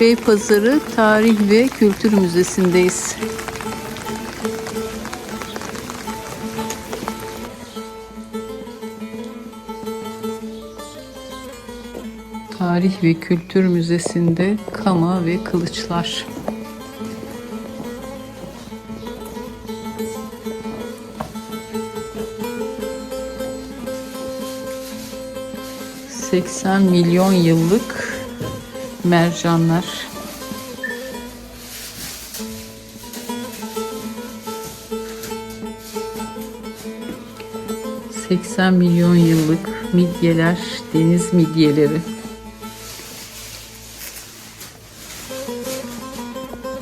Beypazarı Tarih ve Kültür Müzesi'ndeyiz. Tarih ve Kültür Müzesi'nde kama ve kılıçlar. ...80 milyon yıllık mercanlar. ...80 milyon yıllık midyeler, deniz midyeleri.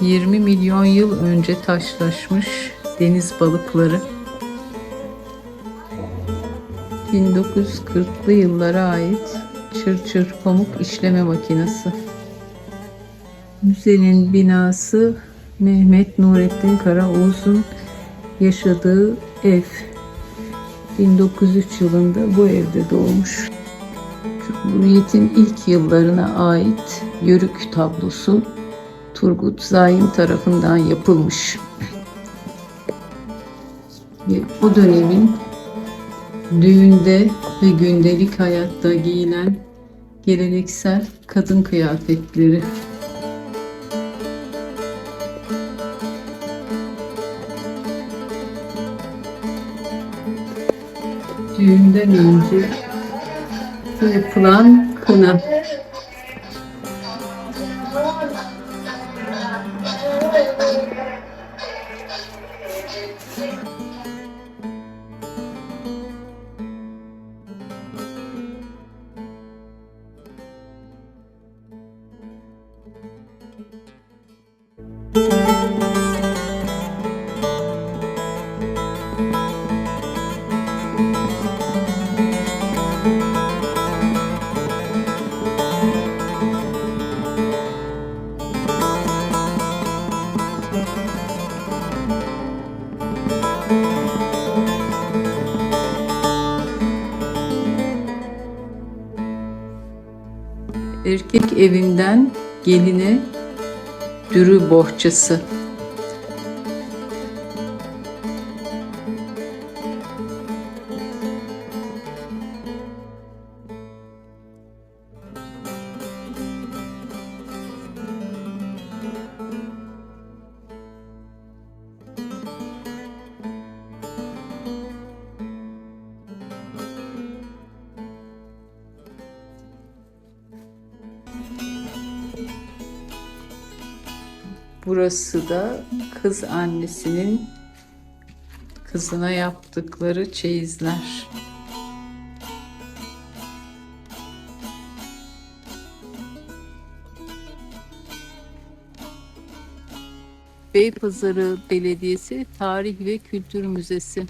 20 milyon yıl önce taşlaşmış deniz balıkları. 1940'lı yıllara ait çırçır pamuk işleme makinesi. Müzenin binası Mehmet Nurettin Karaoğuz'un yaşadığı ev. 1903 yılında bu evde doğmuş. Cumhuriyet'in ilk yıllarına ait yörük tablosu Turgut Zaim tarafından yapılmış. Ve o dönemin düğünde ve gündelik hayatta giyilen geleneksel kadın kıyafetleri. 힘든 인지 근데 불안, 고난 Erkek evinden geline dürü bohçası. Burası da kız annesinin kızına yaptıkları çeyizler. Beypazarı Belediyesi Tarih ve Kültür Müzesi.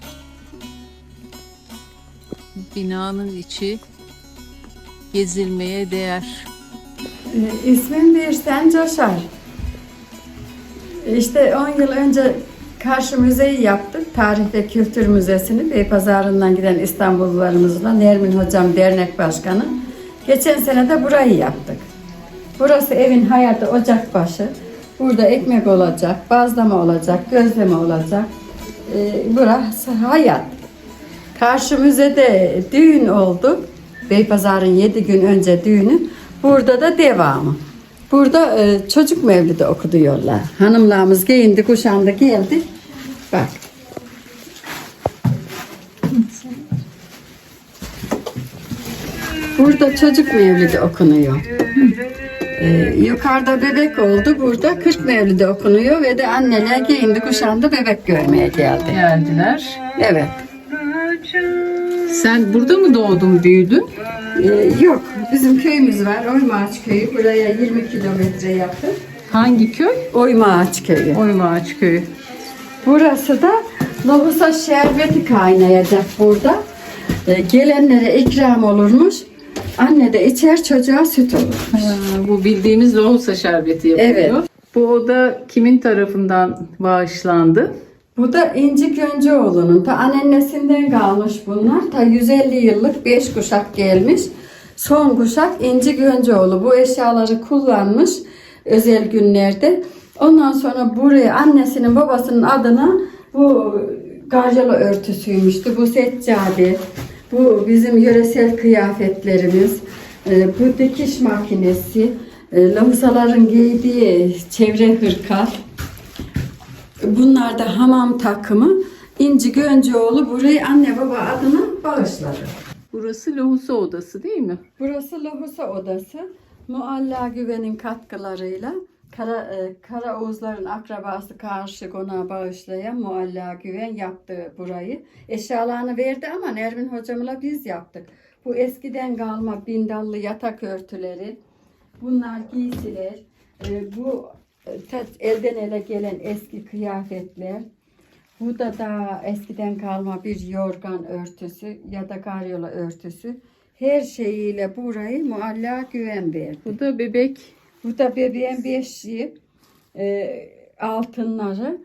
Binanın içi gezilmeye değer. E, İsmim Birsen Coşar. İşte 10 yıl önce karşı müzeyi yaptık. Tarih ve Kültür Müzesi'ni Beypazarı'ndan giden İstanbullularımızla Nermin Hocam dernek başkanı. Geçen sene de burayı yaptık. Burası evin hayatı ocakbaşı. Burada ekmek olacak, bazlama olacak, gözleme olacak. Ee, burası hayat. Karşı müzede düğün oldu. Beypazarı'nın 7 gün önce düğünü. Burada da devamı. Burada e, çocuk mevlidi okuduyorlar. Hanımlarımız giyindi, kuşandı, geldi. Bak. Burada çocuk mevlidi okunuyor. Ee, yukarıda bebek oldu. Burada 40 mevlidi okunuyor ve de anneler giyindi, kuşandı, bebek görmeye geldi. Geldiler. Evet. Sen burada mı doğdun, büyüdün? Ee, yok, bizim köyümüz var. Oymaağaç köyü. Buraya 20 kilometre yakın. Hangi köy? Oymaağaç köyü. Oymaağaç köyü. Burası da lohusa şerbeti kaynayacak burada. Ee, gelenlere ikram olurmuş. Anne de içer çocuğa süt olur. Ha, bu bildiğimiz lohusa şerbeti yapılıyor. Evet. Bu oda kimin tarafından bağışlandı? Bu da İnci Gönceoğlu'nun ta anneannesinden kalmış bunlar. Ta 150 yıllık 5 kuşak gelmiş. Son kuşak İnci Gönceoğlu bu eşyaları kullanmış. özel günlerde. Ondan sonra buraya annesinin babasının adına bu garyalı örtüsüymüştü. Bu seccade, bu bizim yöresel kıyafetlerimiz, e, bu dikiş makinesi, e, lahusaların giydiği çevre hırka, bunlar da hamam takımı. İnci Gönceoğlu burayı anne baba adına bağışladı. Burası lohusa odası değil mi? Burası Lohusa Odası. Mualla Güven'in katkılarıyla Kara, e, Kara Oğuzların akrabası karşı konağa bağışlayan Mualla Güven yaptı burayı. Eşyalarını verdi ama Nermin hocamla biz yaptık. Bu eskiden kalma bindallı yatak örtüleri, bunlar giysiler, e, bu elden ele gelen eski kıyafetler, bu da daha eskiden kalma bir yorgan örtüsü ya da karyola örtüsü. Her şeyiyle burayı mualla güven verdi. Bu da bebek. Bu da bebeğin beşiği, e, altınları.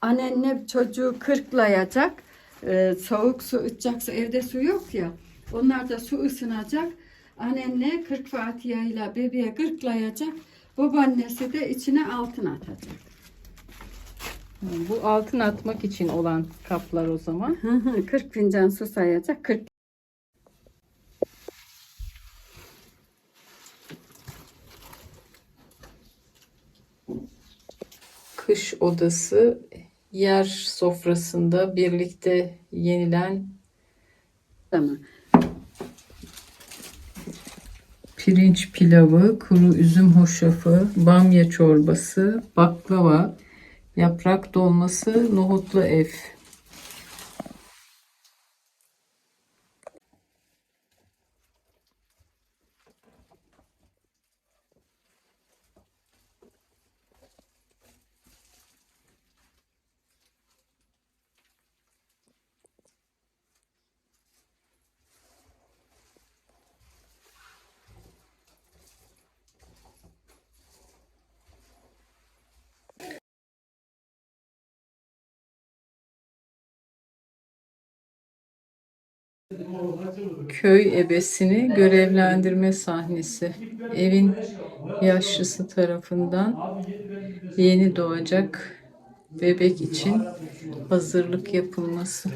Annenle çocuğu kırklayacak. E, soğuk su içecekse evde su yok ya. Onlar da su ısınacak. Annenle kırk fatiha ile bebeğe kırklayacak. Babaannesi de içine altın atacak. Bu altın atmak için olan kaplar o zaman. Hı hı, 40 fincan su sayacak. 40 Kış odası yer sofrasında birlikte yenilen zaman. Pirinç pilavı, kuru üzüm hoşafı, bamya çorbası, baklava, yaprak dolması, nohutlu ev. Köy ebesini görevlendirme sahnesi. Evin yaşlısı tarafından yeni doğacak bebek için hazırlık yapılması.